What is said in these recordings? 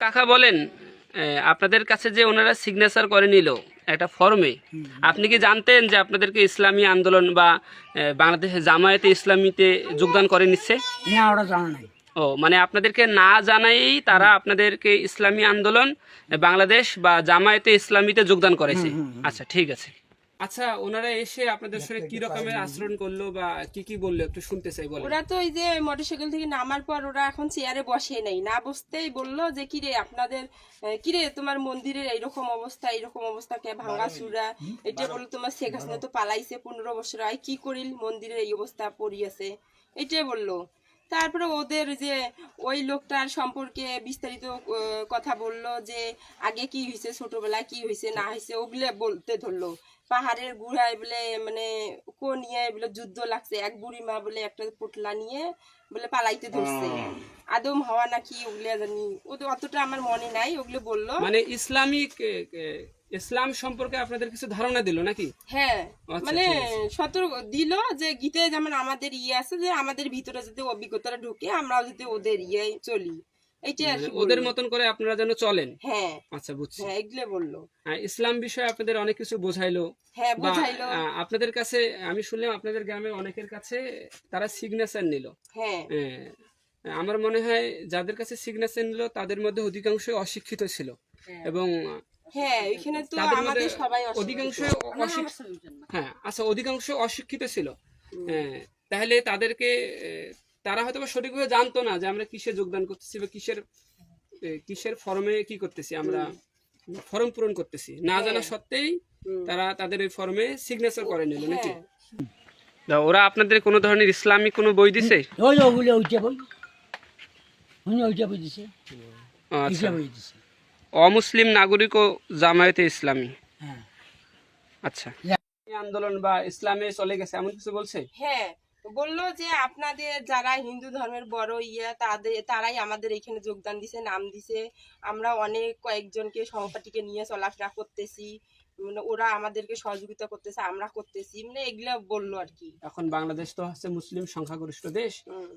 কাকা বলেন আপনাদের কাছে যে ওনারা সিগনেচার করে নিল একটা ফর্মে আপনি কি জানতেন যে আপনাদেরকে ইসলামী আন্দোলন বা এ, বাংলাদেশের জামায়াতে ইসলামীতে যোগদান করে নিচ্ছে? না ওরা জানা নাই। ও মানে আপনাদেরকে না জানাই তারা আপনাদেরকে ইসলামী আন্দোলন বাংলাদেশ বা জামায়াতে ইসলামীতে যোগদান করেছে। আচ্ছা ঠিক আছে। আচ্ছা ওনারা এসে আপনাদের সঙ্গে কি রকমের আচরণ করল বা কি কি বলল? একটু শুনতে চাই বলেন। ওরা তো ওই যে মোটরসাইকেল থেকে নামার পর ওরা এখন চেয়ারে বসে নেই। না বসতেই বলল যে কি রে আপনাদের কিরে তোমার মন্দিরের এইরকম অবস্থা এইরকম অবস্থা কে ভাঙা চূড়া? এটা বলল তোমার শেখ হাসিনা তো পালাইছে পনেরো বছর আয় কি করিল? মন্দিরের এই অবস্থা পড়িয়েছে। এটাই বলল। তারপরে ওদের যে ওই লোকটার সম্পর্কে বিস্তারিত কথা বলল যে আগে কি হয়েছে ছোটবেলায় কি হয়েছে না হয়েছে ওগুলো বলতে ধরলো। পাহাড়ের গুড়ায় বলে মানে কো নিয়ে বলে যুদ্ধ লাগছে। এক বুড়ি মা বলে একটা পোটলা নিয়ে বলে পালাইতে ধরছে। আদম হওয়া নাকি ওগুলো জানি। অতটা আমার মনে নাই ওগুলো বলল। মানে ইসলামিক ইসলাম সম্পর্কে আপনাদের কিছু ধারণা দিল নাকি? হ্যাঁ। আচ্ছা, মানে সতর্ক দিল যে গীতে যেমন আমাদের ইয়ে আছে যে আমাদের ভিতরে যাতে অভিজ্ঞতাটা ঢুকে আমরাও যাতে ওদের ইয়ে চলি। মানে ওদের মতন করে আপনারা যেন চলেন। হ্যাঁ। আচ্ছা বুঝছি। হ্যাঁ এগুলো বলল। ইসলাম বিষয়ে আপনাদের অনেক কিছু বোঝাইলো। হ্যাঁ আপনাদের কাছে আমি শুনলাম আপনাদের গ্রামে অনেকের কাছে তারা সিগনেচার নিল। হ্যাঁ। আমার মনে হয় যাদের কাছে সিগনেচার নিল তাদের মধ্যে অধিকাংশ অশিক্ষিত ছিল। এবং হ্যাঁ এখানে তো আমাদের সবাই অধিকাংশ অশিক্ষিত হ্যাঁ আচ্ছা অধিকাংশ অশিক্ষিত ছিল। হ্যাঁ, তাহলে তাদেরকে তারা হয়তো বা সঠিকভাবে জানতো না যে আমরা কিসে যোগদান করতেছি বা কিসের কিসের ফর্মে কি করতেছি আমরা ফর্ম পূরণ করতেছি। না জানা সত্ত্বেই তারা তাদের ওই ফর্মে সিগনেচার করে নিল নাকি? হ্যাঁ। ওরা আপনাদের কোনো ধরনের ইসলামিক কোনো বই দিছে? ওই যে ওগুলো ওইটা বই। উনি ওইটা বই দিছে। আচ্ছা। বই দিছে। অমুসলিম নাগরিক ও জামায়াতে ইসলামী। হ্যাঁ। আচ্ছা। আন্দোলন বা ইসলামে চলে গেছে এমন কিছু বলছে? হ্যাঁ। বলল যে আপনাদের যারা হিন্দু ধর্মের বড় ইয়ে তাদের তারাই আমাদের এখানে যোগদান দিছে নাম দিছে। আমরা অনেক কয়েকজনকে সহপাঠীকে নিয়ে চলাফেরা করতেছি। মানে ওরা আমাদেরকে সহযোগিতা করতেছে আমরা করতেছি। মানে এগুলা বলল আর কি। এখন বাংলাদেশ তো হচ্ছে মুসলিম সংখ্যাগরিষ্ঠ দেশ।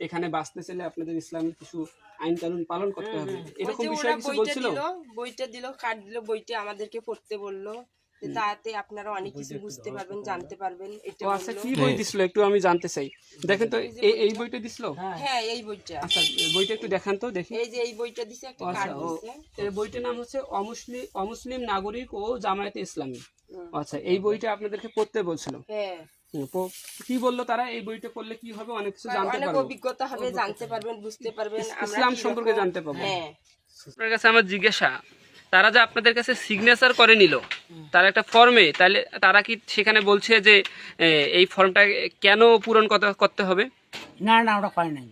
এখানে বাঁচতে চাইলে আপনাদের ইসলামের কিছু আইন কানুন পালন করতে হবে। এরকম বিষয়ে কিছু বইটা বলছিল? দিল বইটা দিল কার্ড দিল বইটা আমাদেরকে পড়তে বলল। তাতে আপনারা অনেক কিছু বুঝতে পারবেন জানতে পারবেন এটা আচ্ছা কি বই দিছিল একটু আমি জানতে চাই। দেখেন তো এই এই বইটা দিছিল? হ্যাঁ। এই বইটা। আচ্ছা বইটা একটু দেখান তো দেখি। এই যে এই বইটা দিছে একটা আচ্ছা কার্ড দিছে। এই বইটার নাম হচ্ছে অমুসলিম অমুসলিম নাগরিক ও জামায়াতে ইসলামী। আচ্ছা এই বইটা আপনাদেরকে পড়তে বলছিল। হ্যাঁ। কি বলল তারা? এই বইটা পড়লে কি হবে? অনেক কিছু জানতে অনেক অভিজ্ঞতা হবে জানতে পারবেন বুঝতে পারবেন ইসলাম সম্পর্কে জানতে পারব। হ্যাঁ। আপনার কাছে আমার জিজ্ঞাসা তারা যে আপনাদের কাছে সিগনেচার করে নিল, তার একটা ফর্মে তাহলে তারা কি সেখানে বলছে যে এই ফর্মটা কেন পূরণ করতে- হবে? না না ওরা করে নাই।